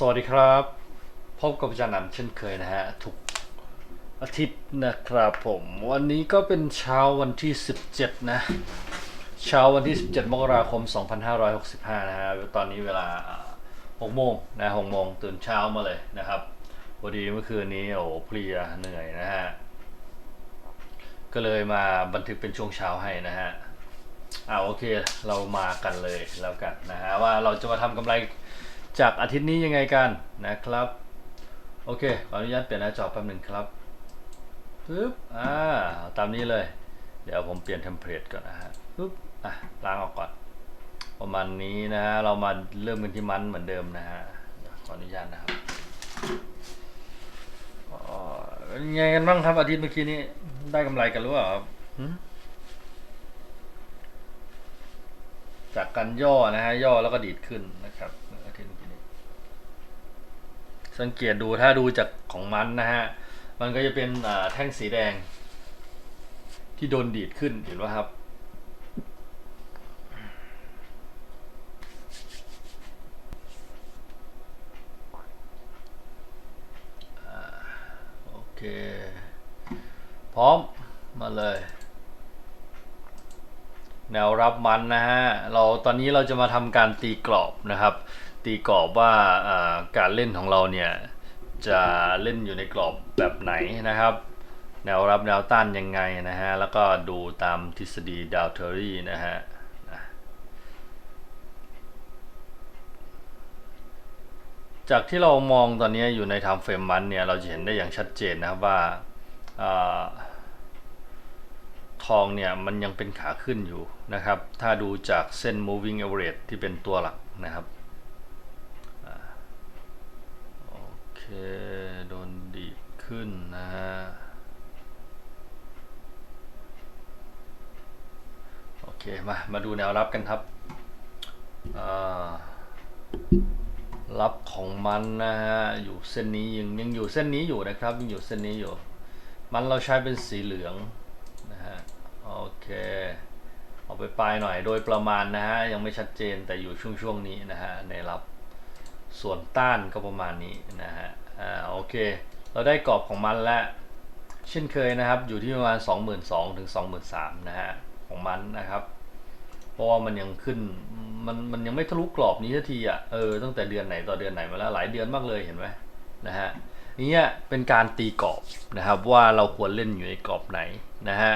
สวัสดีครับ พบกับอาจารย์นันเช่นเคยนะฮะทุกอาทิตย์นะครับผม วันนี้ก็เป็นเช้าวันที่ 17 นะ เช้าวันที่ 17 มกราคม 2565 นะฮะตอนนี้เวลา 6 โมงนะ6โมงตื่นเช้ามาเลยนะครับพอดีเมื่อคืนนี้โอ้เพลียเหนื่อยนะฮะ ก็เลยมาบันทึกเป็นช่วงเช้าให้นะฮะอ่าโอเคเรามากันเลยแล้วกันนะฮะว่าเราจะมาทำกำไร จากอาทิตย์นี้ยังไงกันนะครับ โอเค ขออนุญาตเปลี่ยนหน้าจอแป๊บหนึ่งครับปึ๊บอ่าตามนี้เลย เดี๋ยวผมเปลี่ยนเทมเพลตก่อนนะฮะปึ๊บอะล้างออกก่อน ประมาณนี้นะฮะ เรามาเริ่มกันที่มันเหมือนเดิมนะฮะเดี๋ยวขออนุญาตนะครับอ๋อเป็นไงกันบ้างครับอาทิตย์เมื่อกี้นี้ได้กำไรกันหรือเปล่าครับหืมจากการย่อนะฮะย่อแล้วก็ดีดขึ้นนะครับอาทิตย์เมื่อกี้นี้ สังเกตดูถ้าดูจากของมันนะฮะ มันก็จะเป็นแท่งสีแดง ที่โดนดีดขึ้นเห็นไหมครับอโอเค พร้อมมาเลย แนวรับมันนะฮะ เราตอนนี้เราจะมาทำการตีกรอบนะครับ ตีกรอบว่าการเล่นของเราเนี่ยจะเล่นอยู่ในกรอบแบบไหนนะครับ แนวรับแนวต้านยังไงนะฮะ แล้วก็ดูตามทฤษฎีดาวเทอรี่นะฮะจากที่เรามองตอนนี้อยู่ใน time frame มันเนี่ย เราจะเห็นได้อย่างชัดเจนนะครับว่าอ่าทองเนี่ยมันยังเป็นขาขึ้นอยู่นะครับ ถ้าดูจากเส้น moving average ที่เป็นตัวหลักนะครับอ่าโอเค โดนดีดขึ้นนะฮะ โอเค มา มาดูแนวรับกันครับ รับของมันนะฮะ อยู่เส้นนี้ยังยังอยู่เส้นนี้อยู่นะครับ ยังอยู่เส้นนี้อยู่ มันเราใช้เป็นสีเหลืองนะฮะ โอเค เอาไปปลายหน่อยโดยประมาณนะฮะ ยังไม่ชัดเจนแต่อยู่ช่วงช่วงนี้นะฮะ ในรับ ส่วนต้านก็ประมาณนี้นะฮะอ่าโอเค เราได้กรอบของมันแล้ว เช่นเคยนะครับอยู่ที่ประมาณ 22,000ถึง23,000นะฮะของมันนะครับ เพราะว่ามันยังขึ้นมันมันยังไม่ทะลุกรอบนี้สักทีอะเออตั้งแต่เดือนไหนต่อเดือนไหนมาแล้วหลายเดือนมากเลยเห็นไหมนะฮะนี่เป็นการตีกรอบนะครับว่าเราควรเล่นอยู่ในกรอบไหนนะฮะ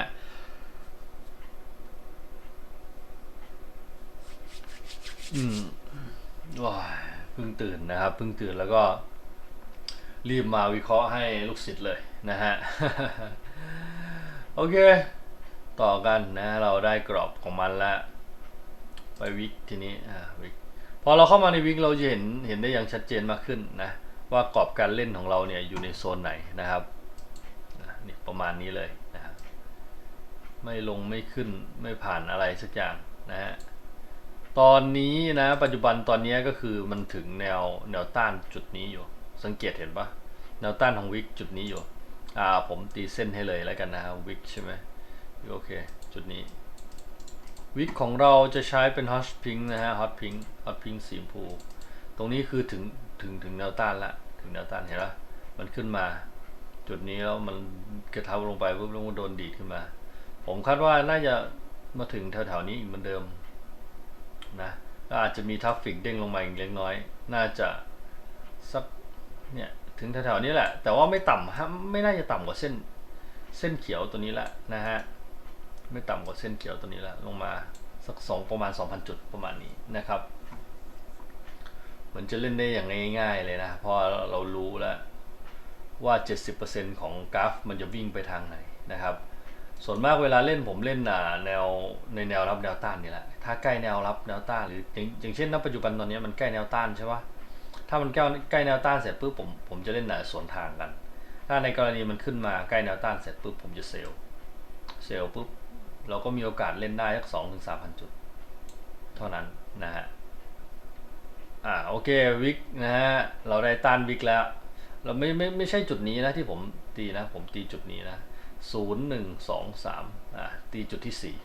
อืมว้าย เพิ่งตื่นนะครับเพิ่งตื่นแล้วก็ รีบมาวิเคราะห์ให้ลูกศิษย์เลยนะฮะโอเค ต่อกันนะเราได้กรอบของมันแล้ว ไปวิกทีนี้อ่าวิกพอเราเข้ามาในวิกเราจะเห็นเห็นได้อย่างชัดเจนมากขึ้นนะว่ากรอบการเล่นของเราเนี่ยอยู่ในโซนไหนนะครับนี่ประมาณนี้เลยนะครับไม่ลงไม่ขึ้นไม่ผ่านอะไรสักอย่างนะฮะ ตอนนี้นะ ปัจจุบันตอนนี้ก็คือมันถึงแนวแนวต้านจุดนี้อยู่ สังเกตเห็นปะแนวต้านของวิกจุดนี้อยู่ อ่าผมตีเส้นให้เลยแล้วกันนะวิกใช่ไหมโอเค จุดนี้ วิกของเราจะใช้เป็นฮอตพิงนะฮะฮอตพิงฮอตพิงสีชมพู ตรงนี้คือถึงถึงถึงแนวต้านละถึงแนวต้านเห็นปะมันขึ้นมา จุดนี้แล้วมันกระเทาลงไปปุ๊บแล้วมันโดนดีดขึ้นมา ผมคาดว่าน่าจะมาถึงแถวๆนี้อีกเหมือนเดิม นะก็อาจจะมีทราฟฟิกเด้งลงมาอีกเล็กน้อย น่าจะสักเนี่ยถึงแถวๆนี้แหละ แต่ว่าไม่ต่ำฮะไม่น่าจะต่ำกว่าเส้นเส้นเขียวตัวนี้ละนะฮะไม่ต่ำกว่าเส้นเขียวตัวนี้ละลงมาสักสองประมาณ 2,000 จุดประมาณนี้นะครับเหมือนจะเล่นได้อย่างง่ายๆเลยนะเพราะเรารู้แล้วว่า 70%ของกราฟมันจะวิ่งไปทางไหนนะครับ ส่วนมากเวลาเล่นผมเล่นแนวในแนวรับแนวต้านนี่แหละ ถ้าใกล้แนวรับแนวต้านหรืออย่างเช่นณปัจจุบันตอนนี้มันใกล้แนวต้านใช่ปะถ้ามันใกล้ใกล้แนวต้านเสร็จปุ๊บผมผมจะเล่นอะสวนทางกัน ถ้าในกรณีมันขึ้นมาใกล้แนวต้านเสร็จปุ๊บผมจะเซลล์เซลล์ปุ๊บเราก็มีโอกาสเล่นได้สักสองถึงสามพันจุด เท่านั้นนะฮะอ่าโอเควิกนะฮะเราได้ต้านวิกแล้ว เราไม่ไม่ไม่ใช่จุดนี้นะที่ผมตีนะ ผมตีจุดนี้นะ ศูนย์หนึ่งสองสามอ่าตีจุดที่สี่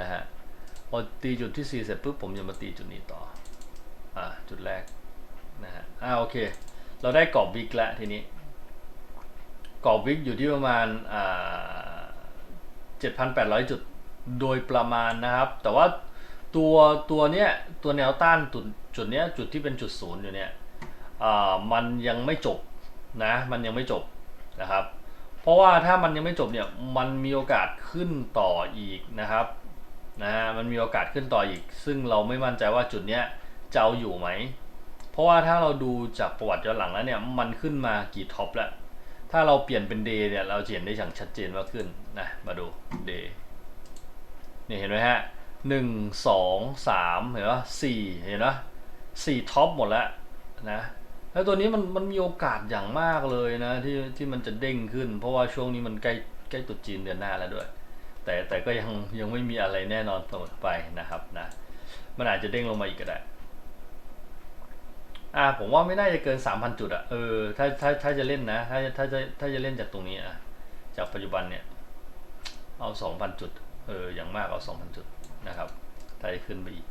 นะฮะ พอตีจุดที่สี่เสร็จปุ๊บผมจะมาตีจุดนี้ต่ออ่าจุดแรกนะฮะอ่าโอเค เราได้กรอบวิกแล้วทีนี้ กรอบวิกอยู่ที่ประมาณอ่า7,800 จุดโดยประมาณนะครับ แต่ว่าตัวตัวเนี้ยตัวแนวต้านจุดจุดเนี้ยจุดที่เป็นจุดศูนย์อยู่เนี่ยอ่ามันยังไม่จบนะ มันยังไม่จบนะครับ เพราะว่าถ้ามันยังไม่จบเนี่ยมันมีโอกาสขึ้นต่ออีกนะครับนะฮะมันมีโอกาสขึ้นต่ออีก ซึ่งเราไม่มั่นใจว่าจุดเนี้ยจะเอาอยู่ไหม เพราะว่าถ้าเราดูจากประวัติย้อนหลังแล้วเนี่ยมันขึ้นมากี่ท็อปแล้วถ้าเราเปลี่ยนเป็นเดย์เนี่ยเราจะเห็นได้อย่างชัดเจนมากขึ้นนะมาดูเดย์นี่เห็นไหมฮะหนึ่งสองสามเห็นปะสี่เห็นปะสี่ท็อปหมดแล้วนะ แล้วตัวนี้มันมันมีโอกาสอย่างมากเลยนะที่ที่มันจะเด้งขึ้น เพราะว่าช่วงนี้มันใกล้ใกล้ตรุษจีนเดือนหน้าแล้วด้วย แต่แต่ก็ยังยังไม่มีอะไรแน่นอนเสมอไปนะครับนะมันอาจจะเด้งลงมาอีกก็ได้อ่าผมว่าไม่น่าจะเกิน 3,000 จุดอะเออถ้าถ้าถ้าจะเล่นนะ ถ้าถ้าจะถ้าจะเล่นจากตรงนี้อะจากปัจจุบันเนี่ย เอา 2,000 จุด เอออย่างมากเอา 2,000 จุดนะครับถ้าจะขึ้นไปอีก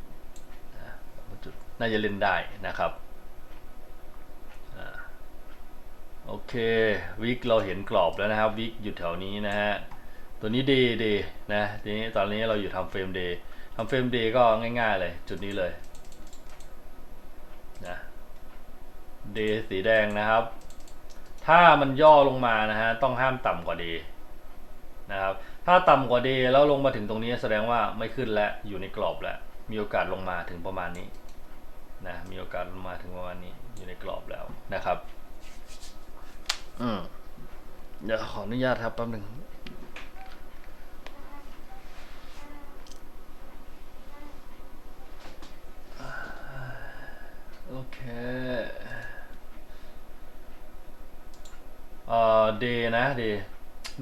นะจุดน่าจะเล่นได้นะครับอ่า โอเควิกเราเห็นกรอบแล้วนะครับวิกอยู่แถวนี้นะฮะตัวนี้เดย์เดย์นะทีนี้ตอนนี้เราอยู่ทำเฟรมเดย์ทำเฟรมเดย์ก็ง่ายๆเลยจุดนี้เลยนะเดย์สีแดงนะครับ ถ้ามันย่อลงมานะฮะต้องห้ามต่ำกว่าเดนะครับถ้าต่ำกว่าเดแล้วลงมาถึงตรงนี้แสดงว่าไม่ขึ้นแล้วอยู่ในกรอบแล้วมีโอกาสลงมาถึงประมาณนี้นะมีโอกาสลงมาถึงประมาณนี้อยู่ในกรอบแล้วนะครับ อืมเดี๋ยวขออนุญาตครับแป๊บหนึ่งโอเคเอ่อเดนะเด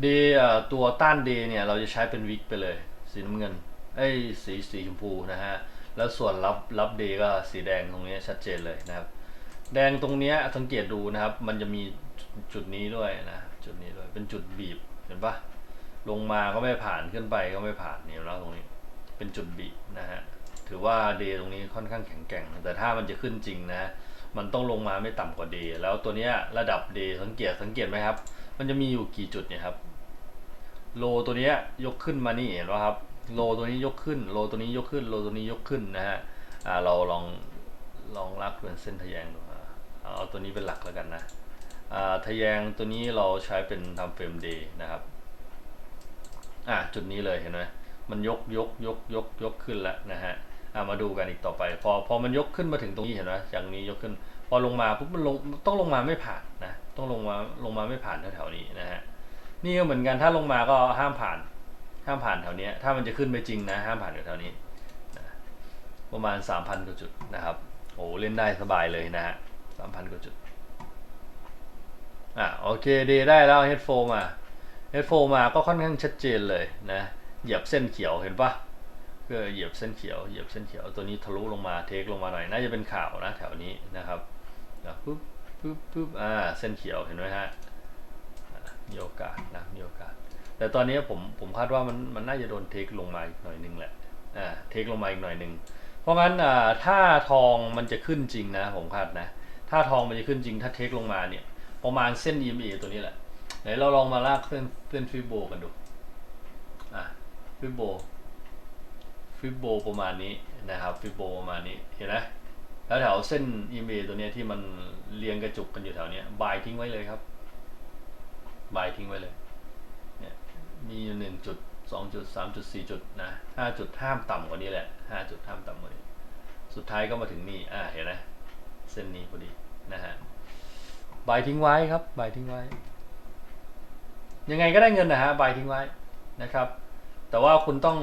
เดเอ่อตัวต้านเดเนี่ย เราจะใช้เป็นวิกไปเลย สีน้ำเงินเอ้สีสีชมพูนะฮะ แล้วส่วนรับรับเดก็สีแดงตรงนี้ชัดเจนเลยนะครับ แดงตรงเนี้ยสังเกตดูนะครับ มันจะมี จุดนี้ด้วยนะจุดนี้ด้วยเป็นจุดบีบเห็นปะลงมาก็ไม่ผ่านขึ้นไปก็ไม่ผ่านนี่แล้วตรงนี้ เป็นจุดบีบนะฮะถือว่าเดตรงนี้ค่อนข้างแข็งแกร่ง แต่ถ้ามันจะขึ้นจริงนะ มันต้องลงมาไม่ต่ำกว่าเดแล้วตัวเนี้ยระดับเดสังเกตสังเกตไหมครับ มันจะมีอยู่กี่จุดเนี่ยครับ โลตัวเนี้ยยกขึ้นมานี่เห็นไหมครับ โลตัวนี้ยกขึ้น โลตัวนี้ยกขึ้น โลตัวนี้ยกขึ้นนะฮะอ่าเราลองลองลากเป็นเส้นทะแยงดูเอาตัวนี้เป็นหลักแล้วกันนะ ทะแยงตัวนี้เราใช้เป็นทำเฟรมเดย์นะครับอ่าจุดนี้เลยเห็นไหมมันยกยกยกยกยกขึ้นแล้วนะฮะอ่ามาดูกันอีกต่อไป พอพอมันยกขึ้นมาถึงตรงนี้เห็นไหมอย่างนี้ยกขึ้น พอลงมาปุ๊บมันลงต้องลงมาไม่ผ่านนะต้องลงมาลงมาไม่ผ่านแถวๆนี้นะฮะนี่ก็เหมือนกันถ้าลงมาก็ห้ามผ่าน ห้ามผ่านแถวนี้ถ้ามันจะขึ้นไปจริงนะห้ามผ่านแถวนี้นะประมาณ 3,000กว่าจุดนะครับโอ้เล่นได้สบายเลยนะฮะ3,000กว่าจุด อะโอเคดีได้แล้วเฮดโฟมาเฮดโฟมาก็ค่อนข้างชัดเจนเลยนะเหยียบเส้นเขียวเห็นปะก็เหยียบเส้นเขียวเหยียบเส้นเขียวตัวนี้ทะลุลงมาเทคลงมาหน่อยน่าจะเป็นข่าวนะแถวนี้นะครับปุ๊บปุ๊บปุ๊บอ่าเส้นเขียวเห็นไหมฮะมีโอกาสนะมีโอกาส แต่ตอนนี้ผมผมคาดว่ามันมันน่าจะโดนเทคลงมาอีกหน่อยหนึงแหละอ่าเทคลงมาอีกหน่อยหนึงเพราะงั้นอ่าถ้าทองมันจะขึ้นจริงนะผมคาดนะ ถ้าทองมันจะขึ้นจริงถ้าเทคลงมาเนี่ย ประมาณเส้น EMA ตัวนี้แหละไหนเราลองมาลากเส้นเส้นฟิโบกันดูอะฟิโบฟิโบประมาณนี้นะครับฟิโบประมาณนี้เห็นไหมแล้วแถวเส้น EMA ตัวเนี้ยที่มันเรียงกระจุกกันอยู่แถวเนี้ยบายทิ้งไว้เลยครับบายทิ้งไว้เลยเนี่ยมีอยู่หนึ่งจุดสองจุดสามจุดสี่จุดนะห้าจุดห้ามต่ำกว่านี้แหละห้าจุดห้ามต่ำกว่านี้ สุดท้ายก็มาถึงนี่อ่าเห็นไหมเส้นนี้พอดีนะฮะ บายทิ้งไว้ครับบายทิ้งไว้ ยังไงก็ได้เงินนะฮะบายทิ้งไว้นะครับ แต่ว่าคุณต้อง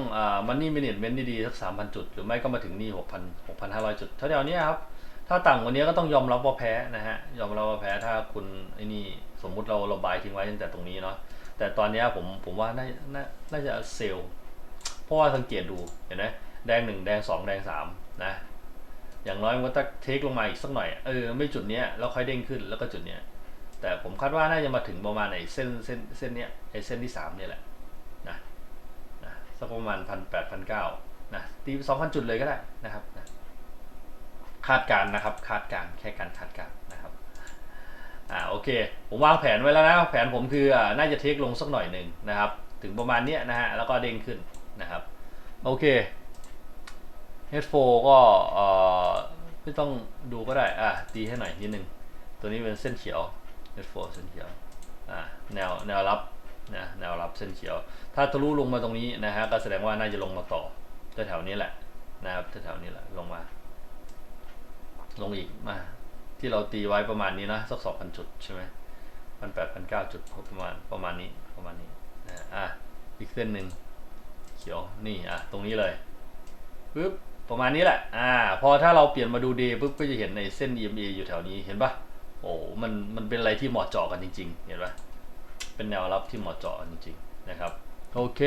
มันนี่มินิทเมนดีๆสักสามพันจุด หรือไม่ก็มาถึงนี่หกพันหกพันห้าร้อยจุดเท่าเดียวนี้ครับ ถ้าต่ำกว่านี้ก็ต้องยอมรับว่าแพ้นะฮะ ยอมรับว่าแพ้ถ้าคุณไอ้นี่สมมุติเราเราบายทิ้งไว้ตั้งแต่ตรงนี้เนาะแต่ตอนนี้ผมผมว่าน่าน่าน่าจะเซลเพราะว่าสังเกตดูเห็นไหมแดงหนึ่งแดงสองแดงสามนะ อย่างน้อยมันก็ต้องเทคลงมาอีกสักหน่อยเออไม่จุดเนี้ยแล้วค่อยเด้งขึ้นแล้วก็จุดเนี้ยแต่ผมคาดว่าน่าจะมาถึงประมาณไอ้เส้นเส้นเส้นเนี้ยไอ้เส้นที่สามเนี่ยแหละนะนะสักประมาณพันแปดพันเก้านะตีสองพันจุดเลยก็ได้นะครับนะคาดการนะครับคาดการแค่การคาดการนะครับอ่าโอเค ผมวางแผนไว้แล้วนะแผนผมคืออ่าน่าจะเทคลงสักหน่อยหนึ่งนะครับ ถึงประมาณเนี้ยนะฮะแล้วก็เด้งขึ้นนะครับ โอเค H4 ก็เอ่อไม่ต้องดูก็ได้อะตีให้หน่อยนิดนึง ตัวนี้เป็นเส้นเขียว H4 เส้นเขียวอ่าแนวแนวรับนะแนวรับเส้นเขียว ถ้าทะลุลงมาตรงนี้นะฮะก็แสดงว่าน่าจะลงมาต่อแถวๆนี้แหละนะครับแถวๆนี้แหละลงมา ลงอีกมา ที่เราตีไว้ประมาณนี้นะสักสองพันจุดใช่ไหมพันแปดพันเก้าจุดประมาณประมาณนี้ประมาณนี้นะอะอีกเส้นหนึ่งเขียวนี่อะตรงนี้เลยปึ๊บ ประมาณนี้แหละ อ่า พอถ้าเราเปลี่ยนมาดูเดย์ปุ๊บก็จะเห็นในเส้น EMA อยู่แถวนี้เห็นปะโอ้ มัน มันเป็นอะไรที่เหมาะเจาะกันจริง ๆ เห็นปะเป็นแนวรับที่เหมาะเจาะกันจริงๆนะครับ โอเค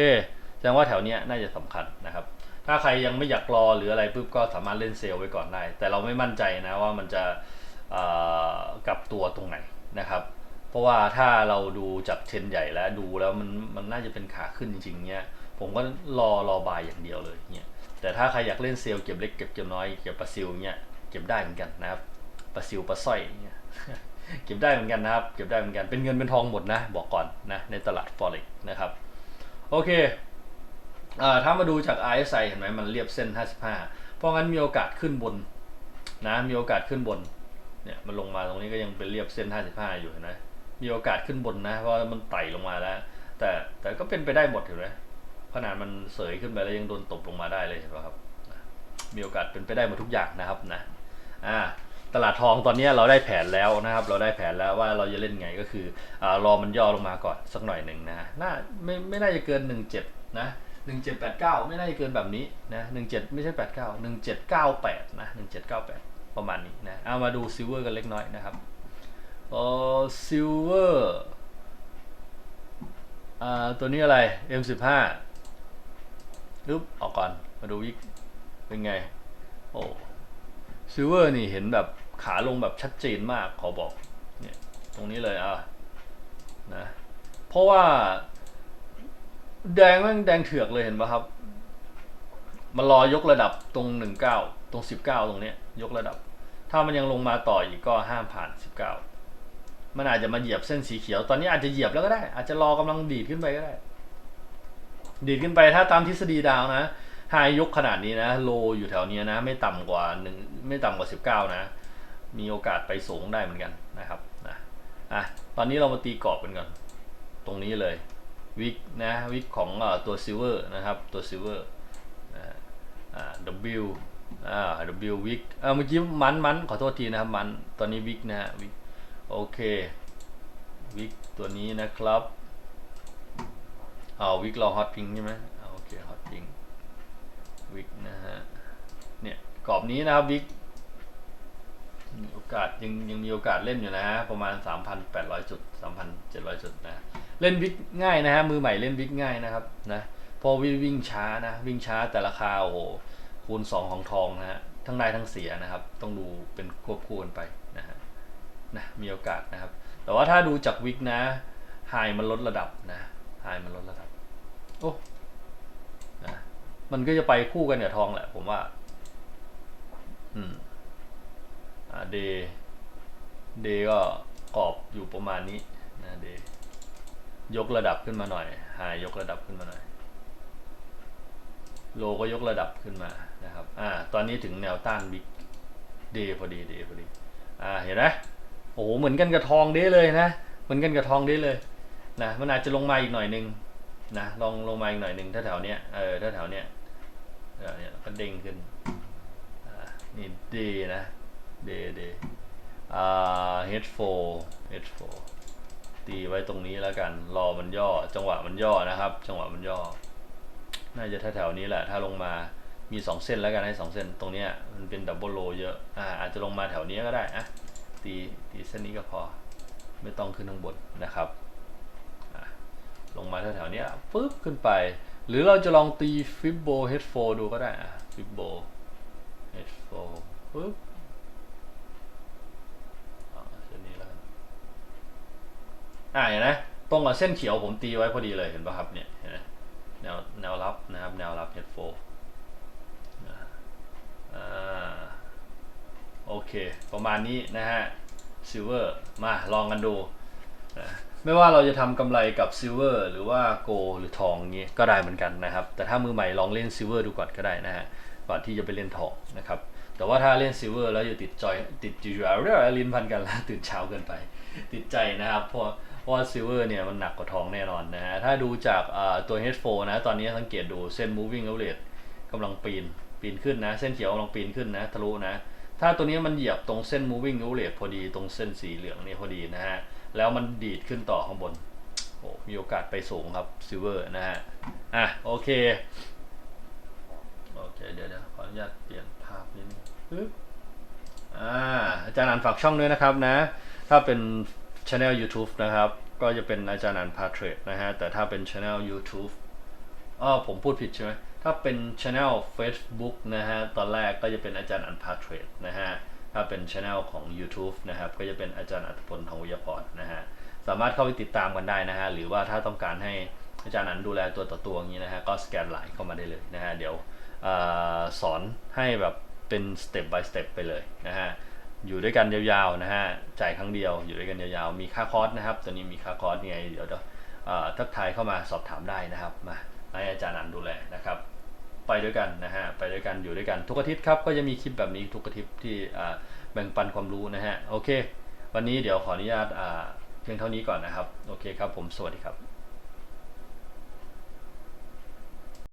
แสดงว่าแถวเนี้ยน่าจะสำคัญนะครับ ถ้าใครยังไม่อยากรอหรืออะไรปุ๊บก็สามารถเล่นเซลล์ไว้ก่อนได้ แต่เราไม่มั่นใจนะว่ามันจะกลับตัวตรงไหนนะครับ เพราะว่าถ้าเราดูจากเทรนใหญ่แล้วดูแล้วมัน มันน่าจะเป็นขาขึ้นจริงๆเนี้ย ผมก็รอรอบายอย่างเดียวเลยเนี่ย แต่ถ้าใครอยากเล่นเซลล์เก็บเล็กเก็บเก็บน้อยเก็บปลาซิลเนี้ยเก็บได้เหมือนกันนะครับปลาซิลปลาสร้อยเนี้ยเก็บได้เหมือนกันนะครับ เก็บได้เหมือนกันเป็นเงินเป็นทองหมดนะบอกก่อนนะในตลาด forex นะครับโอเคอถ้ามาดูจาก RSI เห็นไหมมันเรียบเส้น 55 เพราะงั้นมีโอกาสขึ้นบนนะมีโอกาสขึ้นบนเนี่ยมันลงมาตรงนี้ก็ยังเป็นเรียบเส้น 55 อยู่เห็นไหมมีโอกาสขึ้นบนนะเพราะมันไต่ลงมาแล้ว แต่แต่ก็เป็นไปได้หมดเห็นไหม ขนาดมันเสยขึ้นไปแล้วยังโดนตบลงมาได้เลยเห็นไหมครับ มีโอกาสเป็นไปได้หมดทุกอย่างนะครับนะอ่าตลาดทองตอนนี้เราได้แผนแล้วนะครับ เราได้แผนแล้วว่าเราจะเล่นไงก็คืออรอมันย่อลงมาก่อนสักหน่อยหนึ่งนะน่าไม่ไม่น่าจะเกิน 17 นะหนึ่งเจ็ดแปดเก้าไม่น่าจะเกินแบบนี้นะหนึ่งเจ็ดไม่ใช่แปดเก้าหนึ่งเจ็ดเก้าแปดนะหนึ่งเจ็ดเก้าแปดประมาณนี้นะเอามาดูซิลเวอร์กันเล็กน้อยนะครับเออซิลเวอร์อ่าตัวนี้อะไร M15 อึ๊บออกก่อน มาดูวิกเป็นไง โอ้ซิลเวอร์นี่เห็นแบบขาลงแบบชัดเจนมากขอบอก เนี่ย ตรงนี้เลยอะนะ เพราะว่า แดงแม่งแดงเถือกเลยเห็นปะครับ มันรอยกระดับตรงหนึ่งเก้าตรงสิบเก้าตรงเนี้ย ยกระดับ ถ้ามันยังลงมาต่ออีกก็ห้ามผ่านสิบเก้ามันอาจจะมาเหยียบเส้นสีเขียว ตอนนี้อาจจะเหยียบแล้วก็ได้ อาจจะรอกำลังดีดขึ้นไปก็ได้ ดีดขึ้นไปถ้าตามทฤษฎีดาวนะไฮยกขนาดนี้นะโลอยู่แถวนี้นะ ไม่ต่ำกว่าหนึ่งไม่ต่ำกว่าสิบเก้านะ มีโอกาสไปสูงได้เหมือนกันนะครับนะอะตอนนี้เรามาตีกรอบกันก่อน ตรงนี้เลยวิกนะวิกของอตัวซิลเวอร์นะครับตัวซิลเวอร์อ่า W อ่า W วิกออเมื่อกี้มันมันขอโทษทีนะครับมันตอนนี้วิกนะฮะวิกโอเควิกตัวนี้นะครับ เอาวิกรอฮอตพิงใช่ไหมอ่าโอเคฮอตพิงวิกนะฮะ เนี่ยกรอบนี้นะครับวิกมีโอกาสยังยังมีโอกาสเล่นอยู่นะฮะประมาณ 3,800 จุด 3,700 จุดนะ เล่นวิกง่ายนะฮะมือใหม่เล่นวิกง่ายนะครับนะพอวิ่งวิ่งช้านะ วิ่งช้าแต่ราคาโอ้โหคูณ 2 ของทองนะฮะทั้งได้ทั้งเสียนะครับ ต้องดูเป็นควบคู่กันไปนะฮะนะมีโอกาสนะครับ แต่ว่าถ้าดูจากวิกนะไฮมันลดระดับนะ ไฮมันลดระดับ โอ้นะมันก็จะไปคู่กันกับทองแหละ ผมว่า อืม อ่าเดเดก็กรอบอยู่ประมาณนี้นะเดยกระดับขึ้นมาหน่อย หายยกระดับขึ้นมาหน่อย โลก็ยกระดับขึ้นมานะครับ อ่า ตอนนี้ถึงแนวต้านบิ๊กเดย์พอดีเดย์พอดี อ่า เห็นไหมโอ้โห เหมือนกันกับทองเด้เลยนะ เหมือนกันกับทองเด้เลย นะมันอาจจะลงมาอีกหน่อยนึงนะลองลงมาอีกหน่อยนึงถ้าแถวเนี้ยเออถ้าแถวเนี้ยแถวเนี้ยก็เด้งขึ้นอ่านี่เดย์นะเดย์เดย์อ่า H4 H4 ตีไว้ตรงนี้แล้วกันรอมันย่อ จังหวะมันย่อนะครับ จังหวะมันย่อ น่าจะแถวๆนี้แหละ ถ้าลงมามี 2 เส้นแล้วกันให้ 2 เส้นตรงเนี้ยมันเป็นดับเบิลโลเยอะอ่าอาจจะลงมาแถวนี้ก็ได้อะตีตีเส้นนี้ก็พอ ไม่ต้องขึ้นข้างบนนะครับ มาแถวๆเนี้ยปึ๊บขึ้นไป หรือเราจะลองตีฟิบโบ H4 ดูก็ได้อะฟิบโบ H4 ปึ๊บอ่าเส้นนี้แล้วอ่าเห็นไหมตรงกับเส้นเขียวผมตีไว้พอดีเลยเห็นป่ะครับเนี่ยเห็นไหมแนวแนวรับนะครับแนวรับ H4 อ่าโอเค ประมาณนี้นะฮะซิลเวอร์มาลองกันดูนะ ไม่ว่าเราจะทำกำไรกับซิลเวอร์หรือว่าโกหรือทองอย่างงี้ก็ได้เหมือนกันนะครับ แต่ถ้ามือใหม่ลองเล่นซิลเวอร์ดูก่อนก็ได้นะฮะก่อนที่จะไปเล่นทองนะครับแต่ว่าถ้าเล่นซิลเวอร์แล้วอยู่ติดจอยติดอยู่เรื่องลิ้นพันกันแล้วตื่นเช้าเกินไป ติดใจนะครับเพราะเพราะว่าซิลเวอร์เนี่ยมันหนักกว่าทองแน่นอนนะฮะถ้าดูจากอ่าตัว H4 นะตอนนี้สังเกตดูเส้น moving average กำลังปีนปีนขึ้นนะ เส้นเขียวกำลังปีนขึ้นนะทะลุนะ ถ้าตัวนี้มันเหยียบตรงเส้น moving average พอดีตรงเส้นสีเหลืองนี่พอดีนะฮะ แล้วมันดีดขึ้นต่อข้างบนโอ้มีโอกาสไปสูงครับซิลเวอร์นะฮะ อะ โอเค โอเค เดี๋ยวเดี๋ยวขออนุญาตเปลี่ยนภาพนิดนึงปึ๊บอ่าอาจารย์อ่านฝากช่องด้วยนะครับนะ ถ้าเป็น Channel YouTube นะครับ ก็จะเป็นอาจารย์อ่านพาเทรดนะฮะ แต่ถ้าเป็น Channel YouTube อ๋อผมพูดผิดใช่ไหมถ้าเป็น Channel Facebook นะฮะ ตอนแรกก็จะเป็นอาจารย์อ่านพาเทรดนะฮะ ถ้าเป็น Channel ของ YouTube นะครับ ก็จะเป็นอาจารย์อัตพลทองวิยาพรนะฮะสามารถเข้าไปติดตามกันได้นะฮะหรือว่าถ้าต้องการให้อาจารย์อันดูแลตัวต่อตัวอย่างนี้นะฮะก็สแกนไลน์เข้ามาได้เลยนะฮะเดี๋ยวอสอนให้แบบเป็นสเต็ป by สเต็ปไปเลยนะฮะอยู่ด้วยกันยาวๆนะฮะจ่ายครั้งเดียวอยู่ด้วยกันยาวๆมีค่าคอร์สนะครับตอนนี้มีค่าคอร์สยังไงเดี๋ยวทักทายเข้ามาสอบถามได้นะครับมาให้อาจารย์อันดูแลนะครับ ไปด้วยกันนะฮะไปด้วยกันอยู่ด้วยกันทุกอาทิตย์ครับก็จะมีคลิปแบบนี้ทุกอาทิตย์ที่แบ่งปันความรู้นะฮะโอเค วันนี้เดี๋ยวขออนุญาตเพียงเท่านี้ก่อนนะครับโอเคครับผมสวัสดีครับ